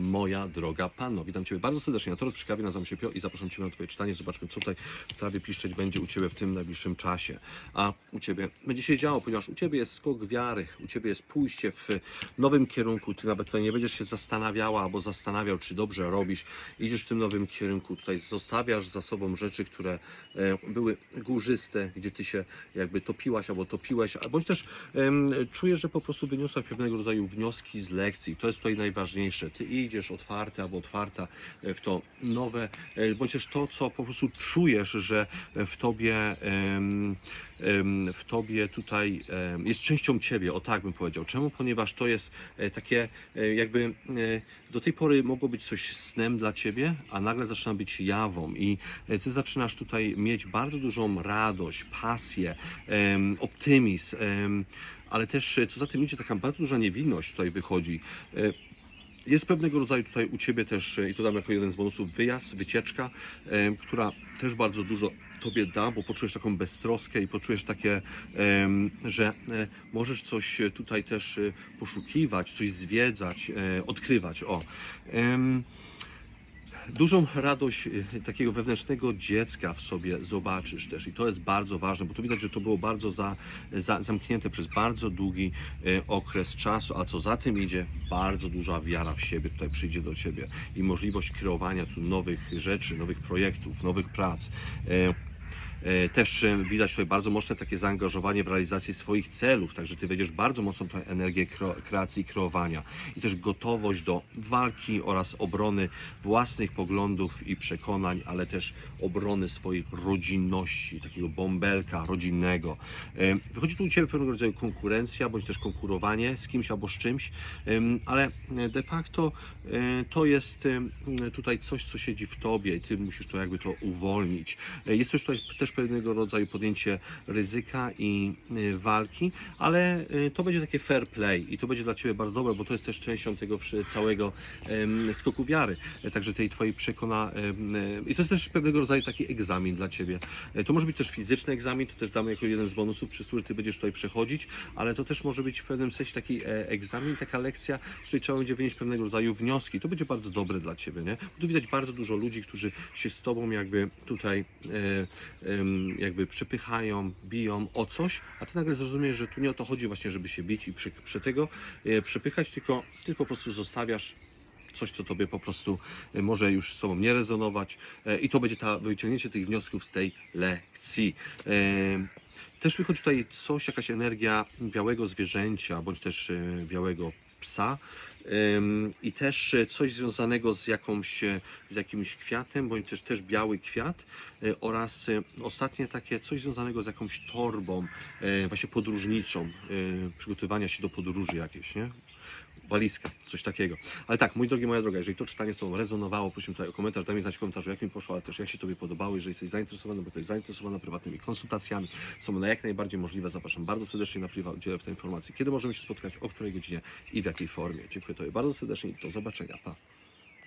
moja droga Panno. Witam Ciebie bardzo serdecznie na Torach przy kawie, nazywam się Pio i zapraszam Ciebie na Twoje czytanie. Zobaczmy, co tutaj w trawie piszczeć będzie u Ciebie w tym najbliższym czasie. A u Ciebie będzie się działo, ponieważ u Ciebie jest skok wiary, u Ciebie jest pójście w nowym kierunku. Ty nawet tutaj nie będziesz się zastanawiała albo zastanawiał, czy dobrze robisz. Idziesz w tym nowym kierunku. Tutaj zostawiasz za sobą rzeczy, które e, były górzyste, gdzie Ty się jakby topiłaś albo topiłeś, bądź też em, czujesz, że po prostu wyniosłaś pewnego rodzaju wnioski z lekcji. To jest tutaj najważniejsze. Ty idziesz otwarty albo otwarta e, w to nowe, e, bądź też to, co po prostu czujesz, że w tobie, w tobie tutaj jest częścią ciebie, o tak bym powiedział. Czemu? Ponieważ to jest e, takie jakby do tej pory mogło być coś snem dla ciebie, a nagle zaczyna być jawą i ty zaczynasz tutaj mieć bardzo dużą radość, pasję, optymizm, ale też co za tym idzie, taka bardzo duża niewinność tutaj wychodzi. Jest pewnego rodzaju tutaj u Ciebie też, e, i to dam jako jeden z bonusów, wyjazd, wycieczka, e, która też bardzo dużo Tobie da, bo poczujesz taką beztroskę i poczujesz takie, że e, możesz coś tutaj też poszukiwać, coś zwiedzać, odkrywać. O. Dużą radość takiego wewnętrznego dziecka w sobie zobaczysz też i to jest bardzo ważne, bo tu widać, że to było bardzo za, za, zamknięte przez bardzo długi okres czasu, a co za tym idzie, bardzo duża wiara w siebie tutaj przyjdzie do Ciebie i możliwość kreowania tu nowych rzeczy, nowych projektów, nowych prac. E, Też e, widać tutaj bardzo mocne takie zaangażowanie w realizację swoich celów, także Ty będziesz bardzo mocną tutaj energię kreacji i kreowania i też gotowość do walki oraz obrony własnych poglądów i przekonań, ale też obrony swojej rodzinności, takiego bąbelka rodzinnego. E, Wychodzi tu u Ciebie pewnego rodzaju konkurencja, bądź też konkurowanie z kimś albo z czymś, ale de facto to jest tutaj coś, co siedzi w Tobie i Ty musisz to jakby to uwolnić. Jest też tutaj też pewnego rodzaju podjęcie ryzyka i e, walki, ale e, to będzie takie fair play i to będzie dla Ciebie bardzo dobre, bo to jest też częścią tego całego skoku wiary, e, także tej Twojej przekona e, i to jest też pewnego rodzaju taki egzamin dla Ciebie. E, To może być też fizyczny egzamin, to też damy jako jeden z bonusów, przez który Ty będziesz tutaj przechodzić, ale to też może być w pewnym sensie taki egzamin, taka lekcja, z której trzeba będzie wynieść pewnego rodzaju wnioski. To będzie bardzo dobre dla Ciebie, nie? Bo tu widać bardzo dużo ludzi, którzy się z Tobą jakby tutaj jakby przepychają, biją o coś, a Ty nagle zrozumiesz, że tu nie o to chodzi właśnie, żeby się bić i przy, przy tego e, przepychać, tylko Ty po prostu zostawiasz coś, co Tobie po prostu e, może już z Sobą nie rezonować e, i to będzie ta, wyciągnięcie tych wniosków z tej lekcji. Też wychodzi tutaj coś, jakaś energia białego zwierzęcia, bądź też białego psa. I też e, coś związanego z, jakąś, e, z jakimś kwiatem, bądź też też biały kwiat e, oraz ostatnie takie coś związanego z jakąś torbą właśnie podróżniczą, przygotowania się do podróży jakieś, nie? Walizka, coś takiego. Ale tak, mój drogi, moja droga, jeżeli to czytanie z Tobą rezonowało, prosimy tutaj o komentarz, daj mi znać w komentarzu, jak mi poszło, ale też jak się Tobie podobało, jeżeli jesteś zainteresowany, bo jesteś zainteresowana prywatnymi konsultacjami, są one jak najbardziej możliwe, zapraszam bardzo serdecznie na privat, udzielę w tej informacji, kiedy możemy się spotkać, o której godzinie? I w jakiej formie. Dziękuję Tobie bardzo serdecznie i do zobaczenia, pa.